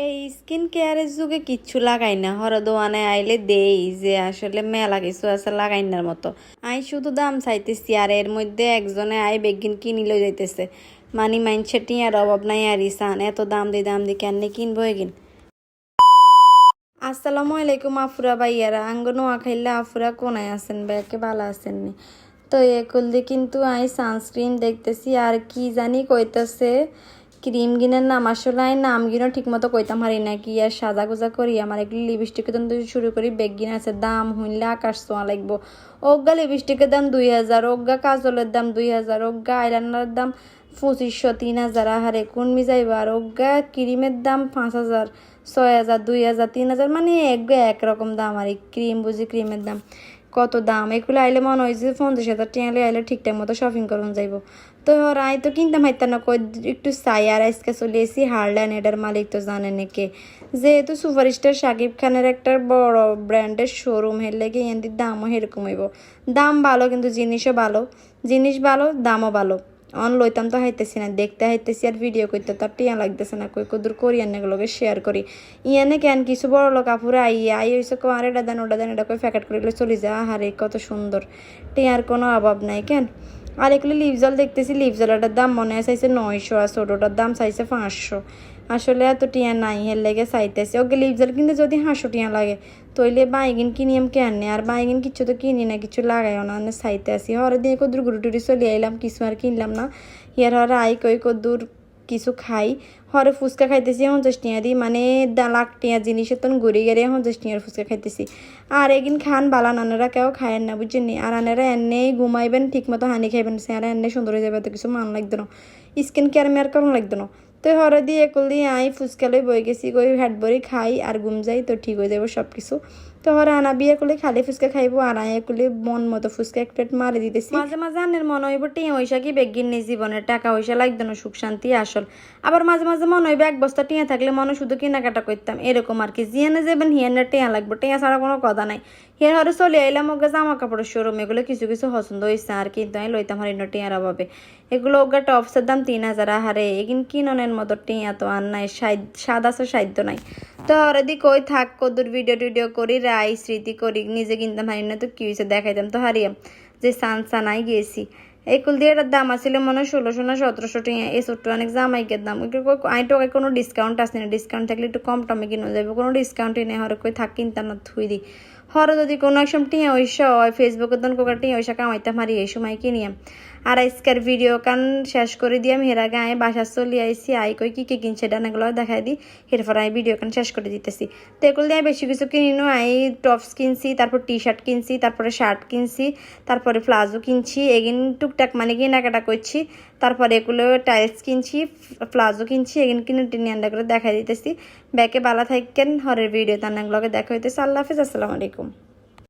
এই স্কিন কেয়ারের যুগে কিচ্ছু লাগাই না। হরদোয়ানে আইলে দেই যে আসলে মেলা কিছু আছে লাগাইনার মতো। আই শুধু দাম চাইতেছি আর এর মধ্যে একজনে আই বেগিন কিনি লই যাইতেছে। মানি মাইনছে টিয়ার অভাব নাই আর ইসান, এত দাম দি দাম দি কেন কিনবো এগিন? আসসালামু আলাইকুম আফুরা ভাইয়ারা। আঙ্গ নোয়া খাইলে আফুরা কোনায় আছেন ব্যাকে ভালো আছেননি। তো এ দিয়ে কিন্তু আই সানস্ক্রিন দেখতেছি আর কি জানি কইতেছে। ক্রিম গিনের নাম আসলে নাম গিনও ঠিক মতো কইতাম হারি না, কি আর সাজা গুজা করি? আমার এগুলি লিপস্টিকের দাম শুরু করি বেগ গিন আছে দাম হইলে আকাশ ছোঁয়া লাগবো। অজ্ঞা লিপস্টিকের দাম দুই হাজার অজ্ঞা কাজলের দাম দুই হাজার অজ্ঞা আইলাইনারের দাম পঁচিশশো তিন হাজার, আহারে কোন মিজাইব? আর অজ্ঞা ক্রিমের দাম পাঁচ হাজার, ছয় হাজার, দুই হাজার, তিন হাজার মানে এক একরকম দাম, আর ক্রিম বুঝি ক্রিমের দাম। কত দাম? এগুলো আইলে মনে হয় যে পঞ্চাশ হাজার টিয়ালে আইলে ঠিকঠাক মতো শপিং করুন যাইব। তো রাই তো কিনতাম হাইতাম না, কই একটু চাই আর আজকে চলে এসি হারল্যান্ড এটার মালিক তো জানে নাকি। যেহেতু সুপারস্টার শাকিব খানের একটা বড় ব্র্যান্ডের শোরুম হের লেগে এদের দামও সেরকম হইব। দাম ভালো, কিন্তু জিনিসও ভালো। জিনিস ভালো, দামও ভালো। অন লইতাম তো হাইতেছি না, দেখতে হাইতেছি আর ভিডিও করতে তো আর টিয়া লাগতেছে না, কই কদুর করি এগুলোকে শেয়ার করি। ইয়ানে কেন কিছু বড় লোক আপুরে আই আই হয়েছে কো, আর এটা দেন, ওটা দেন, এটা কই প্যাকেট করে চলে যা, আহারে কত সুন্দর। টিয়ার কোনো অভাব নাই, কেন? আর এগুলো লিপজল দেখতেছি লিপজলাটার দাম মনে হয় চাইছে নয়শো আর ছোটোটার দাম চাইছে পাঁচশো। আসলে এত টিয়া নাই হের লেগে চাইতেছে। ওকে লিপজল কিন্তু যদি হাঁসো টিয়া লাগে, তৈলে বাইগিন কিনিয়াম কেন? আর বাইগিন কিছু তো কিনি না, কিছু লাগাইও না চাইতে আসি হরে দিয়ে কদ্দুর টুরি চলে আইলাম, কিছু আর কিনলাম না। ইয়ার হরে আই কই কদুর কিছু খাই। হরে ফুচকা খাইতেছি পঞ্চাশ টিয়া দিই মানে লাখ টিয়া জিনিসের তখন ঘুরে গেলে পঞ্চাশ টিয়ার ফুচকা খাইতেছি। আর এগিন খান, বালা নানারা কেউ খায়েন না, বুঝছেন আর আনারা এনে ঘুমাইবেন ঠিক মতো হানি খাইবেন আর এনে সুন্দর হয়ে যাবে তো কিছু মান লাগতো না। স্কিন কেয়ার মেয়ার করুন লাগতো না। তো হরে দিয়ে দিয়ে আই ফুচকা লই বই গেছি, কই হ্যাট বড়ি খাই, আর ঘুম যাই, তো ঠিক হয়ে যাব সব কিছু তো হরে আনা বিয়ে করলে খালি ফুচকা খাইবো আনা আয় করলে মন মতো ফুচকা এক প্লেট মারি দিতেছি। মাঝে মাঝে আনের মনে হইব টিয়া ওইসা কি বেগিন নেই জীবনের, টাকা পয়সা লাগতো না, সুখ শান্তি আসল। আবার মাঝে মাঝে মনে হইবে, এক বস্তা টিয়া থাকলে মনে শুধু কেনাকাটা করতাম। এরকম আর কি জিয়ানে যাবেন হিয়ানের টিয়া লাগবো। টিয়া ছাড়া কোনো কথা নাই। হিয়ার হরে চলে আইলাম ওকে জামা কাপড়ের শোরুম এগুলো কিছু কিছু পছন্দ হয়েছে আর কিন্তু আমি লইতাম হারিনো টিয়ার অভাবে। এগুলো ওগা টপসের দাম তিন হাজার, আহারে, এগিন কিননের মতো টিয়া তো আর নাই স্বাদ আছে সাধ্য নাই। তো হরে দি কই থাক, কদুর ভিডিও টিডিও করি, রাই, স্মৃতি করি, নিজে কিনতাম হারিনা তো কি হয়েছে দেখাইতাম। তো হারিয়াম যে সান সানাই গিয়েছি এই কুল দিয়ে এটার দাম আছিল মনে হয় ষোলোশো না সতেরোশো টিয়া, এই ছোট্ট অনেক জামাইকের দাম। আই তো কোনো ডিসকাউন্ট আসে না ডিসকাউন্ট থাকলে একটু কম টমে কিনে যাবে কোনো ডিসকাউন্টই নেই, হরে কই থাক, কিনতাম না, থুই দি। হরে যদি কোনো এক সময় টিয়া ওইসা হয় ফেসবুকের দন কোকার টিয়া ওইসা কামাইতাম হারি এই সময় কিনিয়াম আর আজকের ভিডিও কান শেষ করে দিয়ে আমি হেরা গায়ে বাসা চলি আইসি আই কই কি কি কিনছে, ডানাগুলো দেখাই দিই এরপর আমি ভিডিও কান শেষ করে দিতেছি। তো এগুলো দিয়ে বেশি কিছু কিনিনো আই টপস কিনছি, তারপর টি শার্ট কিনছি, তারপরে শার্ট কিনছি, তারপরে প্লাজো কিনছি, এগিন টুকটাক মানে কেনাকাটা করছি, তারপরে এগুলো টাইলস কিনছি, প্লাজো কিনছি, এগিন কিনে টিনি আন্ডা করে দেখাই দিতেছি। ব্যাকে বালা থাকেন, হরের ভিডিও তার দেখা হইতেছে। আল্লাহ হাফিজ, আসসালামু আলাইকুম।